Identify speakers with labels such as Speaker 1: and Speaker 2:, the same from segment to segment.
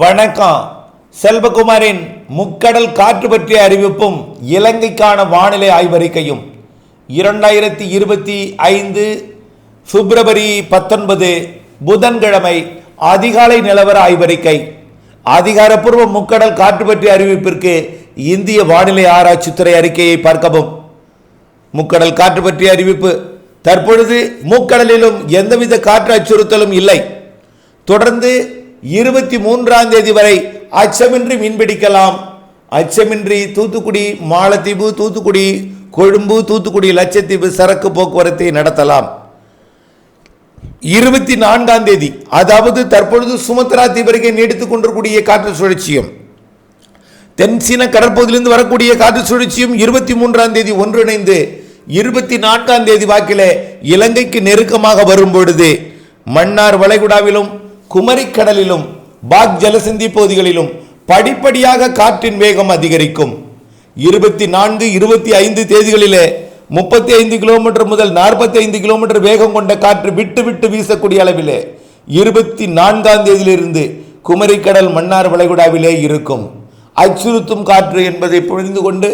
Speaker 1: வணக்கம். செல்வகுமாரின் முக்கடல் காற்று பற்றிய அறிவிப்பும் இலங்கைக்கான வானிலை ஆய்வறிக்கையும். இரண்டாயிரத்தி இருபத்தி ஐந்து பிப்ரவரி பத்தொன்பது புதன்கிழமை அதிகாலை நிலவர ஆய்வறிக்கை. அதிகாரப்பூர்வ முக்கடல் காற்று பற்றிய அறிவிப்பிற்கு இந்திய வானிலை ஆராய்ச்சித்துறை அறிக்கையை பார்க்கவும். முக்கடல் காற்று பற்றிய அறிவிப்பு தற்பொழுது முக்கடலிலும் எந்தவித காற்று அச்சுறுத்தலும் இல்லை. தொடர்ந்து இருபத்தி மூன்றாம் தேதி வரை அச்சமின்றி மீன்பிடிக்கலாம் அச்சமின்றி தூத்துக்குடி மாலத்தீவு தூத்துக்குடி கொழும்பு தூத்துக்குடி லட்சத்தீவு சரக்கு போக்குவரத்தை நடத்தலாம். இருபத்தி நான்காம் தேதி அதாவது தற்பொழுது சுமத்ரா தீவிரகை நீடித்துக் கொண்டிருக்கூடிய காற்று சுழற்சியும் தென்சீன கடற்பகுதியிலிருந்து வரக்கூடிய காற்று சுழற்சியும் இருபத்தி மூன்றாம் தேதி ஒன்றிணைந்து இருபத்தி நான்காம் தேதி வாக்கில இலங்கைக்கு நெருக்கமாக வரும் பொழுது மன்னார் வளைகுடாவிலும் குமரிக்கடலிலும் பாக் ஜலசந்தி பகுதிகளிலும் படிப்படியாக காற்றின் வேகம் அதிகரிக்கும். இருபத்தி நான்கு இருபத்தி ஐந்து தேதிகளிலே முப்பத்தி ஐந்து கிலோமீட்டர் முதல் நாற்பத்தி ஐந்து கிலோமீட்டர் வேகம் கொண்ட காற்று விட்டு விட்டு வீசக்கூடிய அளவிலே இருபத்தி நான்காம் தேதியிலிருந்து குமரிக்கடல் மன்னார் வளைகுடாவிலே இருக்கும். அச்சுறுத்தும் காற்று என்பதை புரிந்து கொண்டு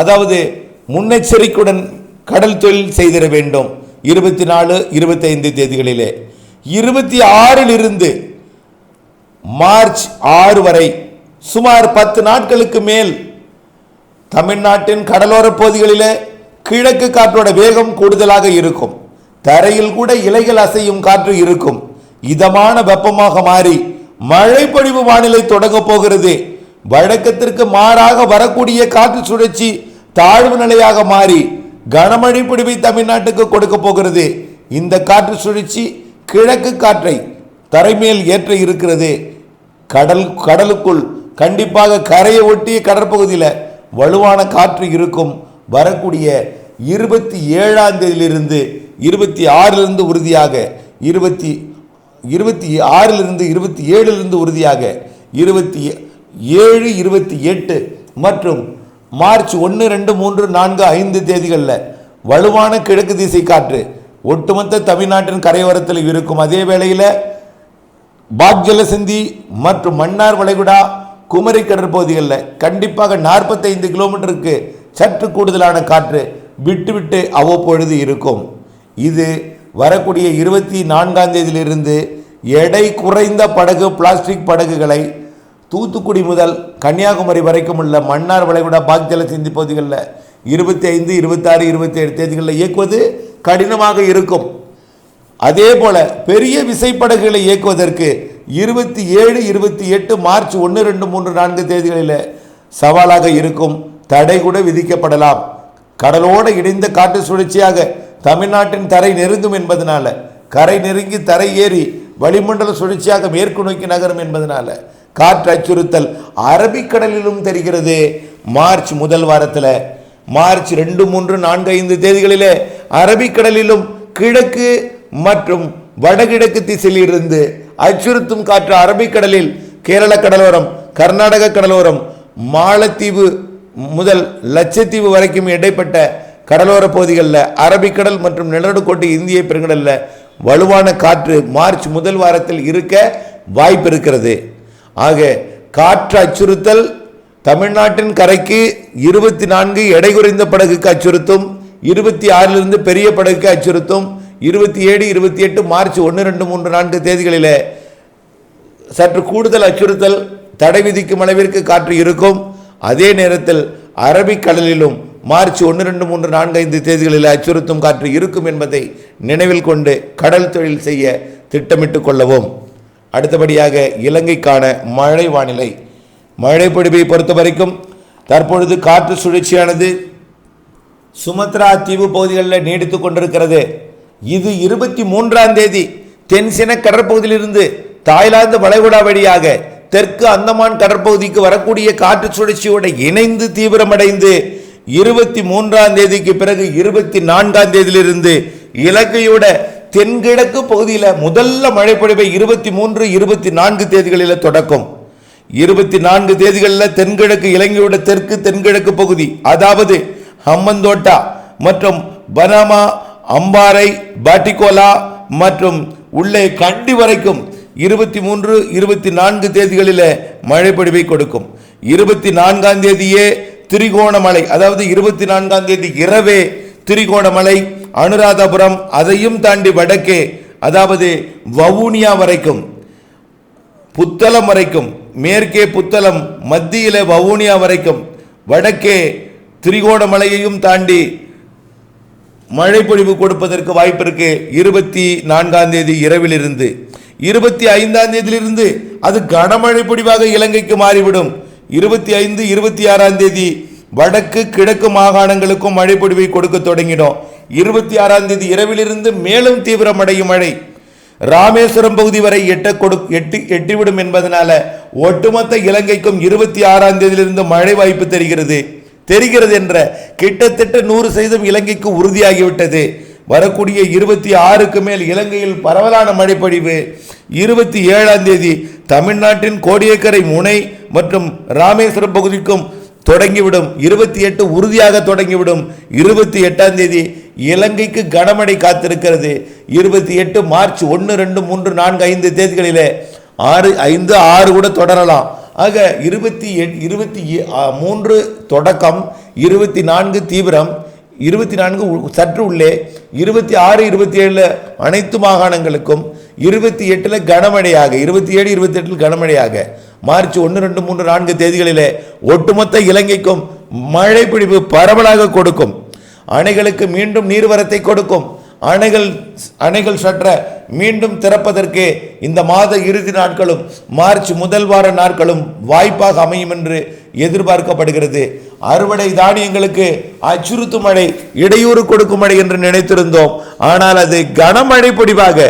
Speaker 1: அதாவது முன்னெச்சரிக்கையுடன் கடல் தொழில் செய்திட வேண்டும். இருபத்தி நாலு இருபத்தி ஐந்து தேதிகளிலே. இருபத்தி ஆறில் இருந்து மார்ச் ஆறு வரை சுமார் பத்து நாட்களுக்கு மேல் தமிழ்நாட்டின் கடலோர பகுதிகளிலே கிழக்கு காற்றோட வேகம் கூடுதலாக இருக்கும். தரையில் கூட இலைகள் அசையும் காற்று இருக்கும். இதமான வெப்பமாக மாறி மழைப்பொழிவு வானிலை தொடங்க போகிறது. வழக்கத்திற்கு மாறாக வரக்கூடிய காற்று சுழற்சி தாழ்வு நிலையாக மாறி கனமழை பொழிவை தமிழ்நாட்டுக்கு கொடுக்க போகிறது. இந்த காற்று சுழற்சி கிழக்கு காற்றை தரைமேல் ஏற்ற இருக்கிறது. கடல் கடலுக்குள் கண்டிப்பாக கரையை ஒட்டிய கடற்பகுதியில் வலுவான காற்று இருக்கும். வரக்கூடிய இருபத்தி ஏழாம் தேதியிலிருந்து இருபத்தி ஆறிலிருந்து உறுதியாக இருபத்தி இருபத்தி ஆறிலிருந்து இருபத்தி ஏழிலிருந்து உறுதியாக இருபத்தி ஏழு இருபத்தி எட்டு மற்றும் மார்ச் ஒன்று ரெண்டு மூன்று நான்கு ஐந்து தேதிகளில் வலுவான கிழக்கு திசை காற்று ஒட்டுமொத்த தமிழ்நாட்டின் கரையோரத்தில் இருக்கும் அதே வேளையில் பாக் ஜலசந்தி மற்றும் மன்னார் வளைகுடா குமரி கடற்பகுதிகளில் கண்டிப்பாக நாற்பத்தைந்து கிலோமீட்டருக்கு சற்று கூடுதலான காற்று விட்டு விட்டு அவ்வப்பொழுது இருக்கும். இது வரக்கூடிய இருபத்தி நான்காம் தேதியிலிருந்து எடை குறைந்த படகு பிளாஸ்டிக் படகுகளை தூத்துக்குடி முதல் கன்னியாகுமரி வரைக்கும் உள்ள மன்னார் வளைகுடா பாக் ஜலசந்தி பகுதிகளில் இருபத்தி ஐந்து இருபத்தாறு இருபத்தி ஏழு தேதிகளில் இயக்குவது கடினமாக இருக்கும். அதே போல பெரிய விசைப்படகுகளை இயக்குவதற்கு இருபத்தி ஏழு இருபத்தி எட்டு மார்ச் ஒன்று ரெண்டு மூன்று நான்கு தேதிகளில் சவாலாக இருக்கும். தடை கூட விதிக்கப்படலாம். கடலோடு இணைந்த காற்று சுழற்சியாக தமிழ்நாட்டின் தரை நெருங்கும் என்பதனால கரை நெருங்கி தரை ஏறி வளிமண்டல சுழற்சியாக மேற்கு நோக்கி நகரும் என்பதனால காற்று அச்சுறுத்தல் அரபிக்கடலிலும் தெரிகிறது. மார்ச் முதல் வாரத்தில் மார்ச் ரெண்டு மூன்று நான்கு ஐந்து தேதிகளிலே அரபிக்கடலிலும் கிழக்கு மற்றும் வடகிழக்கு திசையில் இருந்து அச்சுறுத்தும் காற்று அரபிக்கடலில் கேரள கடலோரம் கர்நாடக கடலோரம் மாலத்தீவு முதல் லட்சத்தீவு வரைக்கும் இடைப்பட்ட கடலோர பகுதிகளில் அரபிக்கடல் மற்றும் நிலநடுக்கோட்டு இந்திய பெருங்கடலில் வலுவான காற்று மார்ச் முதல் வாரத்தில் இருக்க வாய்ப்பு இருக்கிறது ஆக காற்று அச்சுறுத்தல் தமிழ்நாட்டின் கரைக்கு இருபத்தி நான்கு எடை குறைந்த படகுக்கு அச்சுறுத்தும் இருபத்தி ஆறிலிருந்து பெரிய படகுக்கு அச்சுறுத்தும் இருபத்தி ஏழு இருபத்தி எட்டு மார்ச் ஒன்று ரெண்டு மூன்று நான்கு தேதிகளில் சற்று கூடுதல் அச்சுறுத்தல் தடை விதிக்கும் அளவிற்கு காற்று இருக்கும். அதே நேரத்தில் அரபிக்கடலிலும் மார்ச் ஒன்று ரெண்டு மூன்று நான்கு ஐந்து தேதிகளில் அச்சுறுத்தும் காற்று இருக்கும் என்பதை நினைவில் கொண்டு கடல் தொழில் செய்ய திட்டமிட்டு கொள்ளவும். அடுத்தபடியாக இலங்கைக்கான மழை வானிலை. மழை பொழிவை பொறுத்த வரைக்கும் தற்பொழுது காற்று சுழற்சியானது. சுமத்ரா தீவு பகுதிகளில் நீடித்து கொண்டிருக்கிறது. இது இருபத்தி மூன்றாம் தேதி தென்சின கடற்பகுதியிலிருந்து தாய்லாந்து வளைகுடா வழியாக தெற்கு அந்தமான் கடற்பகுதிக்கு வரக்கூடிய காற்று சுழற்சியோட இணைந்து தீவிரமடைந்து இருபத்தி மூன்றாம் தேதிக்கு பிறகு இருபத்தி நான்காம் தேதியிலிருந்து இலங்கையோட தென்கிழக்கு பகுதியில் முதல்ல மழைப்பொழிவை இருபத்தி மூன்று இருபத்தி நான்கு தேதிகளில் தொடக்கும். இருபத்தி நான்கு தேதிகளில் தென்கிழக்கு இலங்கையோட தெற்கு தென்கிழக்கு பகுதி அதாவது ஹம்மந்தோட்டா மற்றும் பனாமா அம்பாறை பாட்டிகோலா மற்றும் உள்ளே கண்டி வரைக்கும் இருபத்தி மூன்று இருபத்தி நான்கு தேதிகளில் மழை பொழிவை கொடுக்கும். இருபத்தி நான்காம் தேதியே திரிகோணமலை அதாவது இருபத்தி நான்காம் தேதி இரவே திரிகோணமலை அனுராதபுரம் அதையும் தாண்டி வடக்கே அதாவது வவுனியா வரைக்கும் புத்தளம் வரைக்கும் மேற்கே புத்தளம் மத்தியில் வவுனியா வரைக்கும் வடக்கே திரிகோணமலையையும் தாண்டி மழை பொழிவு கொடுப்பதற்கு வாய்ப்பு இருக்கு. இருபத்தி நான்காம் தேதி இரவிலிருந்து. இருபத்தி ஐந்தாம் தேதியிலிருந்து அது கனமழை பொழிவாக இலங்கைக்கு மாறிவிடும். இருபத்தி ஐந்து இருபத்தி ஆறாம் தேதி வடக்கு கிழக்கு மாகாணங்களுக்கும் மழை பொழிவை கொடுக்க தொடங்கினோம். இருபத்தி ஆறாம் தேதி இரவிலிருந்து மேலும் தீவிரமடையும் மழை. ராமேஸ்வரம் பகுதி வரை எட்ட கொடு எட்டி எட்டிவிடும் என்பதனால ஒட்டுமொத்த இலங்கைக்கும் இருபத்தி ஆறாம் தேதியிலிருந்து மழை வாய்ப்பு தெரிகிறது. தெரிகிறது என்ற கிட்டத்தட்ட நூறு சதவீதம் இலங்கைக்கு உறுதியாகிவிட்டது. வரக்கூடிய இருபத்தி ஆறுக்கு மேல் இலங்கையில் பரவலான மழைப்பொழிவு. இருபத்தி ஏழாம் தேதி தமிழ்நாட்டின் கோடியக்கரை முனை மற்றும் ராமேஸ்வரம் பகுதிக்கும் தொடங்கிவிடும். இருபத்தி எட்டு உறுதியாக தொடங்கிவிடும். இருபத்தி எட்டாம் தேதி இலங்கைக்கு கனமழை காத்திருக்கிறது. இருபத்தி எட்டு மார்ச் ஒன்று ரெண்டு மூன்று நான்கு ஐந்து தேதிகளிலே ஆறு ஐந்து ஆறு கூட தொடரலாம். ஆக இருபத்தி எட் இருபத்தி மூன்று தொடக்கம் இருபத்தி நான்கு தீவிரம் இருபத்தி நான்கு சற்று உள்ளே இருபத்தி ஆறு இருபத்தி ஏழில் அனைத்து மாகாணங்களுக்கும் இருபத்தி எட்டில் கனமழையாக இருபத்தி ஏழு இருபத்தி எட்டில் கனமழையாக மார்ச் ஒன்று ரெண்டு மூன்று நான்கு தேதிகளிலே ஒட்டுமொத்த இலங்கைக்கும் மழை பிடிப்பு பரவலாக கொடுக்கும். அணைகளுக்கு மீண்டும் நீர்வரத்தை கொடுக்கும். அணைகள் அணைகள் சற்ற மீண்டும் திறப்பதற்கு இந்த மாத இறுதி நாட்களும் மார்ச் முதல் வார நாட்களும் வாய்ப்பாக அமையும் என்று எதிர்பார்க்கப்படுகிறது. அறுவடை தானியங்களுக்கு அச்சுறுத்தும் மழை இடையூறு கொடுக்கும் மழை என்று நினைத்திருந்தோம். ஆனால் அது கனமழை பொடிவாக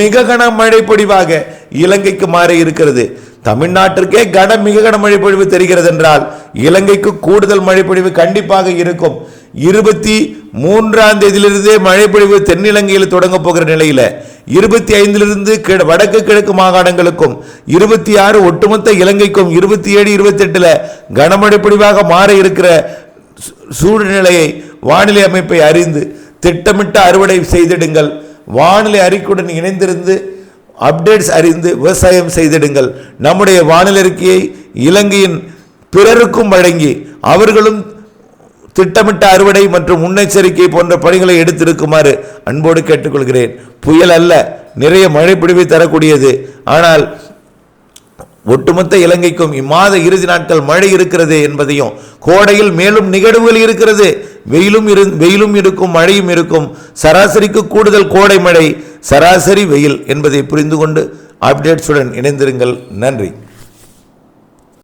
Speaker 1: மிக கனமழை பொடிவாக இலங்கைக்கு மாறி இருக்கிறது. தமிழ்நாட்டிற்கே கன மிக கனமழை பொழிவு தெரிகிறது என்றால் இலங்கைக்கு கூடுதல் மழை பொழிவு கண்டிப்பாக இருக்கும். இருபத்தி மூன்றாம் தேதியிலிருந்தே மழை பொழிவு தென்னிலங்கையில் தொடங்க போகிற நிலையில் இருபத்தி ஐந்திலிருந்து வடக்கு கிழக்கு மாகாணங்களுக்கும் இருபத்தி ஆறு ஒட்டுமொத்த இலங்கைக்கும் இருபத்தி ஏழு இருபத்தி எட்டுல கனமழை பொழிவாக மாற இருக்கிற சூழ்நிலையை வானிலை அமைப்பை அறிந்து திட்டமிட்ட அறுவடை செய்திடுங்கள். வானிலை அறிக்கையுடன் இணைந்திருந்து அப்டேட்ஸ் அறிந்து விவசாயம் செய்திடுங்கள். நம்முடைய வானிலை அறிக்கையை இலங்கையின் பிறருக்கும் வழங்கி அவர்களும் திட்டமிட்ட அறுவடை மற்றும் முன்னெச்சரிக்கை போன்ற பணிகளை எடுத்திருக்குமாறு அன்போடு கேட்டுக்கொள்கிறேன். புயல் அல்ல நிறைய மழை பிடிவை தரக்கூடியது. ஆனால் ஒட்டுமொத்த இலங்கைக்கும் இம்மாத இறுதி நாட்கள் மழை இருக்கிறது என்பதையும் கோடையில் மேலும் நிகழ்வுகள் இருக்கிறது. வெயிலும் இரு வெயிலும் இருக்கும் மழையும் இருக்கும். சராசரிக்கு கூடுதல் கோடை மழை சராசரி வெயில் என்பதை புரிந்து கொண்டு அப்டேட்ஸுடன் இணைந்திருங்கள். நன்றி.